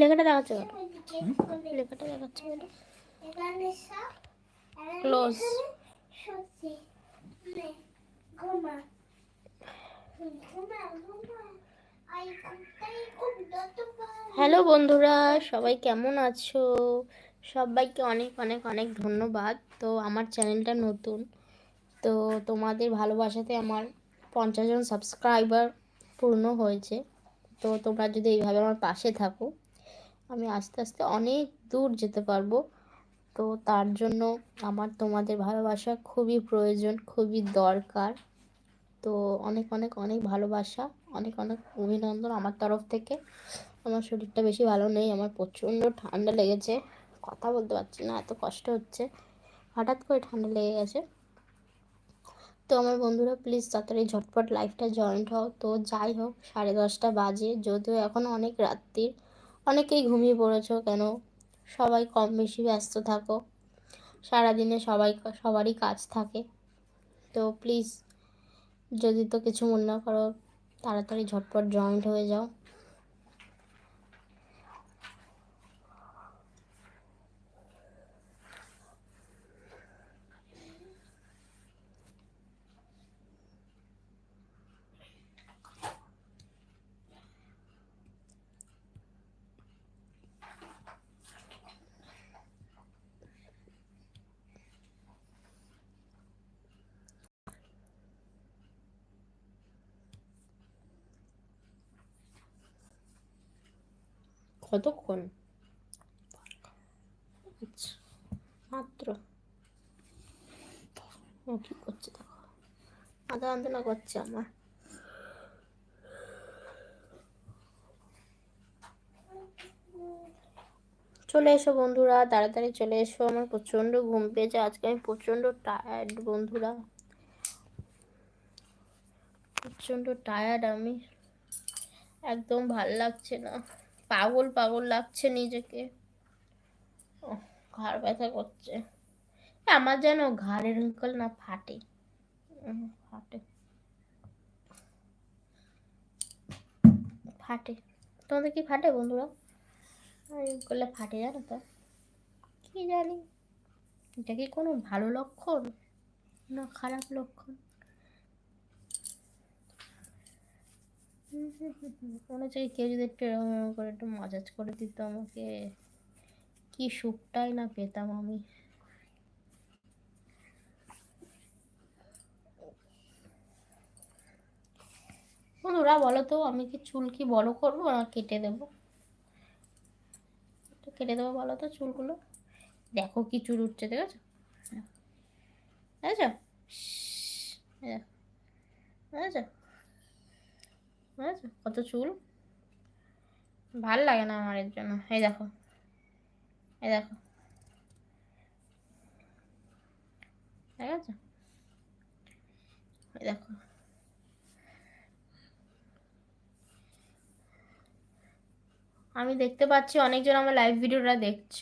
লেখাটা দেখাচ্ছে লেখাটা দেখাচ্ছে ক্লোজ হ্যালো বন্ধুরা, সবাই কেমন আছো? সবাইকে অনেক অনেক অনেক ধন্যবাদ। তো আমার চ্যানেলটা নতুন, তো তোমাদের ভালোবাসাতে আমার পঞ্চাশ জন সাবস্ক্রাইবার পূর্ণ হয়েছে। তো তোমরা যদি এইভাবে আমার পাশে থাকো আমি আস্তে আস্তে অনেক দূর যেতে পারব। তো তার জন্য আমার তোমাদের ভালোবাসা খুবই প্রয়োজন, খুবই দরকার। তো অনেক অনেক অনেক ভালোবাসা, অনেক অনেক অভিনন্দন আমার তরফ থেকে। আমার শরীরটা বেশি ভালো নেই, আমার প্রচণ্ড ঠান্ডা লেগেছে। কথা বলতে পারছি না, এত কষ্ট হচ্ছে। হঠাৎ করে ঠান্ডা লেগে গেছে। তো আমার বন্ধুরা প্লিজ তাড়াতাড়ি ঝটপট লাইফটা জয়েন্ট হও। তো যাই হোক, সাড়ে দশটা বাজে, যদিও এখন অনেক রাত্রির। অনেকেই ঘুমিয়ে পড়েছ কেন? সবাই কম বেশি ব্যস্ত থাকো। সারাদিনে সবাই সবারই কাজ থাকে। তো প্লিজ যদি তো কিছু মনে না করো, তাড়াতাড়ি ঝটপট জয়েন্ট হয়ে যাও। কতক্ষণ? আচ্ছা মাত্র। করছে দেখো। করছে আমার? চলে এসো বন্ধুরা, তাড়াতাড়ি চলে এসো। আমার প্রচণ্ড ঘুম পেয়েছে, আজকে আমি প্রচণ্ড টায়ার্ড বন্ধুরা। প্রচণ্ড টায়ার্ড আমি। একদম ভালো লাগছে না। পাগল পাগল লাগছে নিজেকে। ঘাড় ব্যথা করছে। আমার যেন ঘাড়ের অঙ্কল না ফাটে। ফাটে। ফাটে। তোমাদের কি ফাটে বন্ধুরা? করলে ফাটে, জানো তো। কি জানি? এটা কি কোনো ভালো লক্ষণ? না খারাপ লক্ষণ? মনে হচ্ছে কেউ যদি একটু এরকম এরকম করে একটু মাজাজ করে দিত আমাকে। কি সুখটাই না পেতাম আমি। বন্ধুরা বলো তো, আমি কি চুল কি বড় করব না কেটে দেবো? কেটে দেবো বলো তো চুলগুলো। দেখো কি চুল উঠছে, দেখেছ? দেখেছ? দেখেছ? বুঝেছ? কত চুল? ভালো লাগে না আমার এর জন্য। এই দেখো। এই দেখো। ঠিক আছে? এই দেখো। আমি দেখতে পাচ্ছি অনেকজন আমার লাইভ ভিডিওটা দেখছ।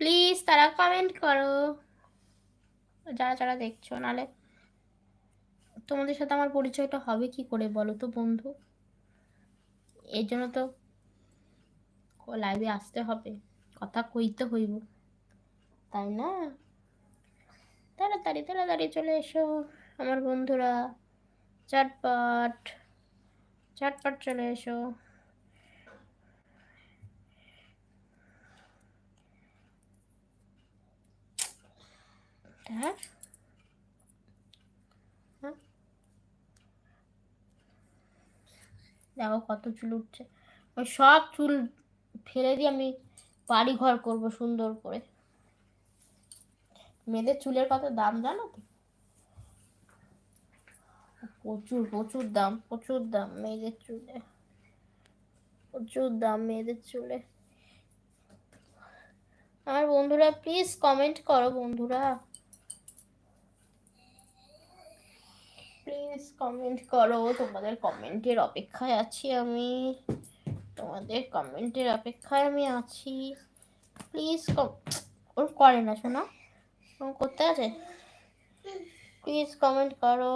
প্লিজ তারা কমেন্ট করো। যারা যারা দেখছ নালে তোমাদের সাথে আমার পরিচয়টা হবে কি করে বলো তো বন্ধু? এর জন্য তো লাইভে আসতে হবে। কথা কইতে হইব। তাই না? তাড়াতাড়ি তাড়াতাড়ি চলে এসো আমার বন্ধুরা। চটপট চটপট চলে এসো। হ্যাঁ? দেখো কত চুল উঠছে। সব চুল ফেলে দিয়ে আমি বাড়ি ঘর করব সুন্দর করে। মেয়েদের চুলের কত দাম জানো তো? প্রচুর প্রচুর দাম প্রচুর দাম মেয়েদের চুলে। প্রচুর দাম মেয়েদের চুলে। আমার বন্ধুরা প্লিজ কমেন্ট করো বন্ধুরা। প্লিজ কমেন্ট করো। তোমাদের কমেন্টের অপেক্ষায় আছি আমি। তোমাদের কমেন্টের অপেক্ষায় আমি আছি। প্লিজ ওর করে না শোনা। করতে আছে? প্লিজ কমেন্ট করো।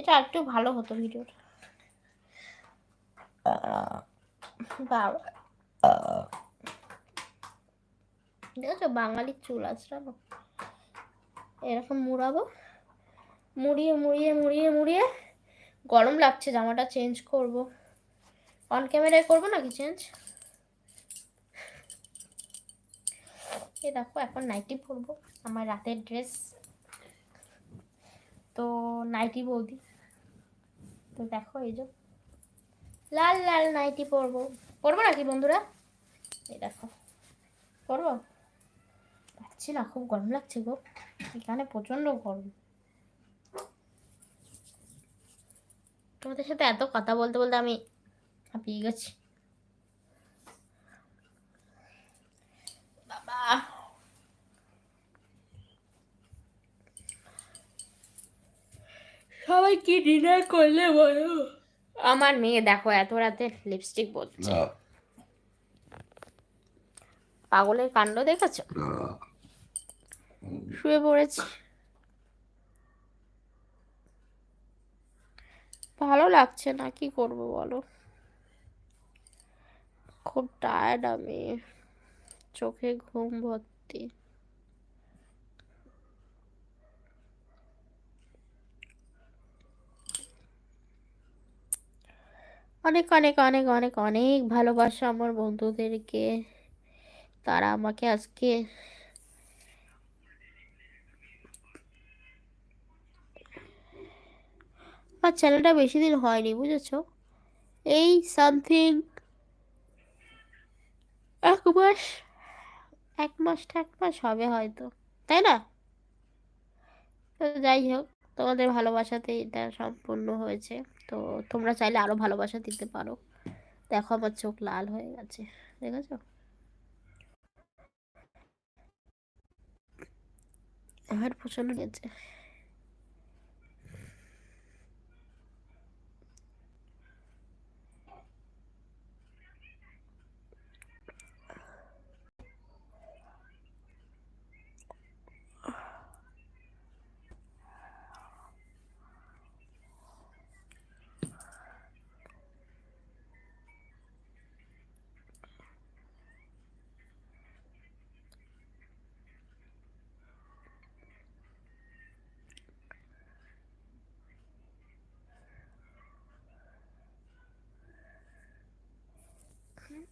এটা একটু ভালো হতো ভিডিওটা বাবা দেখেছ বাঙালির চুল আছড়ানো এরকম মুড়াবো। মুড়িয়ে মুড়িয়ে মুড়িয়ে মুড়িয়ে গরম লাগছে, জামাটা চেঞ্জ করব। অন ক্যামেরায় করব নাকি চেঞ্জ এ দেখো, এখন নাইটি পরবো, আমার রাতের ড্রেস তো নাইটি বৌদি। তো দেখো এই যে, লাল লাল নাইটি পরবো। পরবো নাকি বন্ধুরা? এই দেখো, পরবো? পাচ্ছি না, খুব গরম লাগছে গো। এখানে প্রচণ্ড গরম। তোমাদের সাথে এত কথা বলতে বলতে আমি হাঁপিয়ে গেছি। বাবা। সবাই কি ডিনার করলে বলো? আমার মেয়ে দেখো এত রাতে লিপস্টিক বলছে। পাগলের কাণ্ড দেখেছ? শুয়ে পড়েছি। ভালো লাগছে না, কি করব বলো? খুব টায়ার্ড আমি, চোখে ঘুম ভর্তি। অনেক অনেক অনেক অনেক অনেক ভালোবাসা আমার বন্ধুদেরকে। তারা আমাকে আজকে আমার চ্যানেলটা বেশি দিন হয়নি, বুঝেছ? এই সামথিং এক মাস এক মাস এক মাস হবে হয়তো, তাই না? যাই হোক, তোমাদের ভালোবাসাতে এটা সম্পূর্ণ হয়েছে। তো তোমরা চাইলে আরও ভালোবাসা দিতে পারো। দেখো আমার চোখ লাল হয়ে গেছে, দেখেছ? আমার প্রচণ্ড গেছে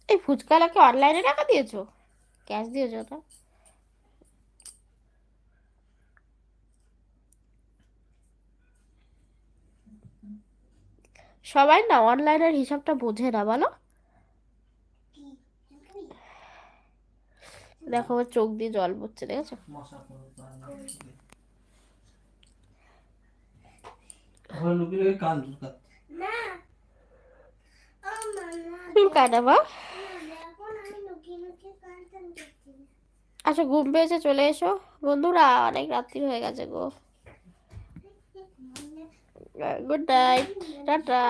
এই ফুচকালাকে অনলাইনে টাকা দিয়েছ? ক্যাশ দিয়েছ তো সবাই না অনলাইনের হিসাবটা বোঝে না বলো। দেখো ওর চোখ দিয়ে জল পড়ছে দেখেছ ঘরে লুকিয়ে লুকিয়ে কাটাবা আচ্ছা ঘুম পেয়েছে, চলে এসো। বন্ধুরা, অনেক রাত্রি হয়ে গেছে গো। Good night, tata.